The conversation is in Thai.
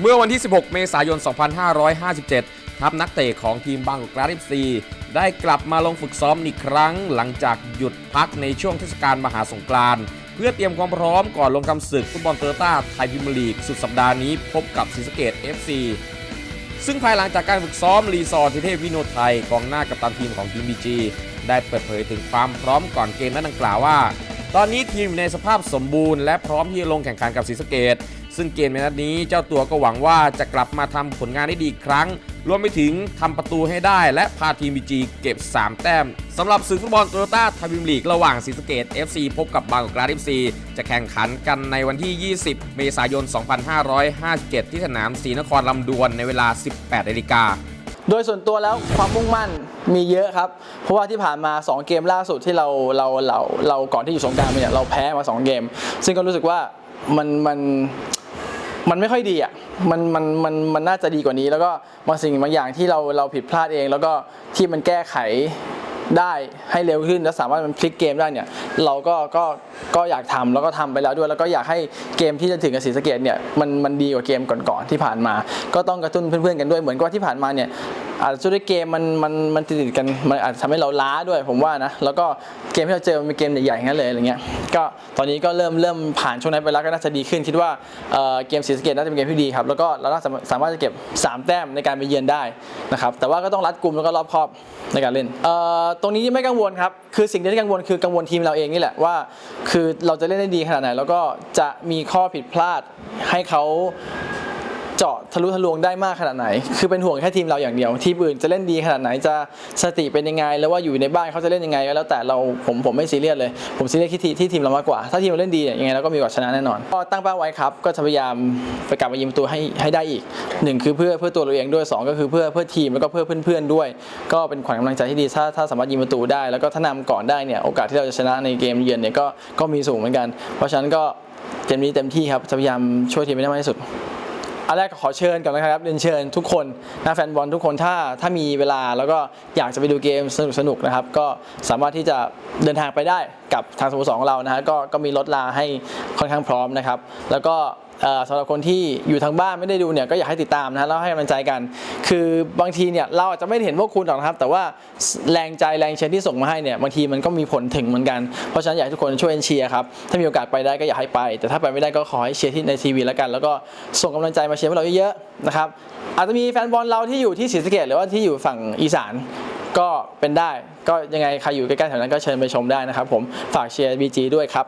เมื่อวันที่ 16 เมษายน 2557 ทัพนักเตะของทีมบางกอกกราดิฟซีได้กลับมาลงฝึกซ้อมอีกครั้ง หลังจากหยุดพักในช่วงเทศกาลมหาสงกรานต์เพื่อเตรียมความพร้อมก่อนลงทำศึกฟุตบอลโตโยต้าไทยพิมยร์ลีก สุดสัปดาห์นี้พบกับศรีสะเกด FC ซึ่งภายหลังจากการฝึกซ้อมรีซอร์ทิเทพวิโนไทยกองหน้ากัปตันทีมของทีมบีจีได้เปิดเผยถึงความพร้อมก่อนเกมนั้นดังกล่าวว่า ตอนนี้ทีมอยู่ในสภาพสมบูรณ์และพร้อมที่จะลงแข่งขันกับศรีสะเกด ซึ่งเกมในนัดนี้เจ้าตัวก็หวังว่าจะกลับมาทำผลงานได้ดีอีกครั้ง รวมไปถึงทำประตูให้ได้และพาทีมบีจีเก็บ 3 แต้มสำหรับศึกฟุตบอลโตโยต้าไทยพิมลีกระหว่างศรีสะเกด FC พบกับบางกอกกราฟ FC จะแข่งขันกันในวันที่ 20 เมษายน 2557 ที่สนามศรีนครลำดวนในเวลา 18นาฬิกาโดยส่วนตัวแล้วความมุ่งมั่นมีเยอะครับ เพราะว่าที่ผ่านมา 2 เกมล่าสุดที่เราเราเราเราก่อนที่อยู่สงกรารเนี่ยเราแพ้มา 2 เกม ซึ่งก็รู้สึกว่ามันมัน มันไม่ค่อยดีอะมันมันมันมันน่าจะดีกว่านี้ แล้วก็บางสิ่งบางอย่างที่เราเราผิดพลาดเอง แล้วก็ที่มันแก้ไขได้ให้เร็วขึ้น และสามารถมันพลิกเกมได้เนี่ย เราก็ก็ก็อยากทำแล้วก็ทำไปแล้วด้วย แล้วก็อยากให้เกมที่จะถึงกับศรีสะเกดเนี่ยมันมันดีกว่าเกมก่อนๆที่ผ่านมา ก็ต้องกระตุ้นเพื่อนๆกันด้วยเหมือนกับว่าที่ผ่านมาเนี่ย อาจจะด้วยเกมมันมันมันติดกันมันอาจจะทำให้เราล้าด้วยผมว่านะแล้วก็เกมที่เราเจอมันเป็นเกมใหญ่ๆงั้นเลยอะไรเงี้ยก็ตอนนี้ก็เริ่มเริ่มผ่านช่วงนั้นไปแล้วก็น่าจะดีขึ้น คิดว่าเอ่อเกมศรีสเกดน่าจะเป็นเกมที่ดีครับแล้วก็เราน่าสามารถจะเก็บ 3 แต้มในการไปเยือนได้นะครับแต่ว่าก็ต้องรัดกลุ่มแล้วก็รอบคอบในการเล่นเอ่อตรงนี้ไม่กังวลครับคือสิ่งที่กังวลคือกังวลทีมเราเองนี่แหละว่า คือเราจะเล่นได้ดีขนาดไหน แล้วก็จะมีข้อผิดพลาดให้เขา เจาะทะลุทะลวงได้มากขนาดไหน คือเป็นห่วงแค่ทีมเราอย่างเดียว ทีมอื่นจะเล่นดีขนาดไหนจะสติเป็นยังไง แล้วว่าอยู่ในบ้านเขาจะเล่นยังไงก็แล้วแต่เราผมผมไม่ซีเรียสเลย ผมซีเรียสที่ทีที่ทีมเรามากกว่า ถ้าทีมเราเล่นดีเนี่ยยังไงเราก็มีโอกาสชนะแน่นอน ก็ตั้งเป้าไว้ครับ ก็จะพยายามไปกลับมายิงประตูให้ให้ได้อีกหนึ่งคือเพื่อเพื่อตัวเราเองด้วยสองก็คือเพื่อเพื่อทีมแล้วก็เพื่อเพื่อนๆด้วย ก็เป็นขวัญกำลังใจที่ดีถ้าถ้าสามารถยิงประตูได้ แล้วก็ถ้านำก่อนได้เนี่ยโอกาสที่เราจะชนะในเกมเยือนเนี่ยก็ก็มีสูงเหมือนกัน เพราะฉะนั้นก็เกมนี้เต็มที่ครับจะพยายามช่วยทีมให้ได้มากที่สุด อันแรกก็ขอเชิญก่อนนะครับเรียนเชิญทุกคนนะแฟนบอลทุกคนถ้าถ้ามีเวลาแล้วก็อยากจะไปดูเกมสนุกสนุกๆนะครับ ก็สามารถที่จะเดินทางไปได้กับทางสโมสรของเรานะฮะก็ก็มีรถลาให้ค่อนข้างพร้อมนะครับ แล้วก็ สำหรับคนที่อยู่ทางบ้านไม่ได้ดูเนี่ยก็อยากให้ติดตามนะแล้วให้กำลังใจกัน คือบางทีเนี่ยเราอาจจะไม่เห็นพวกคุณหรอกนะครับ แต่ว่าแรงใจแรงเชียร์ที่ส่งมาให้เนี่ยบางทีมันก็มีผลถึงเหมือนกัน เพราะฉะนั้นอยากให้ทุกคนช่วยเชียร์ครับถ้ามีโอกาสไปได้ก็อยากให้ไป แต่ถ้าไปไม่ได้ก็ขอให้เชียร์ที่ในทีวีแล้วกัน แล้วก็ส่งกำลังใจมาเชียร์พวกเราเยอะๆนะครับอาจจะมีแฟนบอลเราที่อยู่ที่ศรีสะเกดหรือว่าที่อยู่ฝั่งอีสานก็เป็นได้ ก็ยังไงใครอยู่ใกล้ๆแถวนั้นก็เชิญไปชมได้นะครับผมฝากเชียร์บีจีด้วยครับ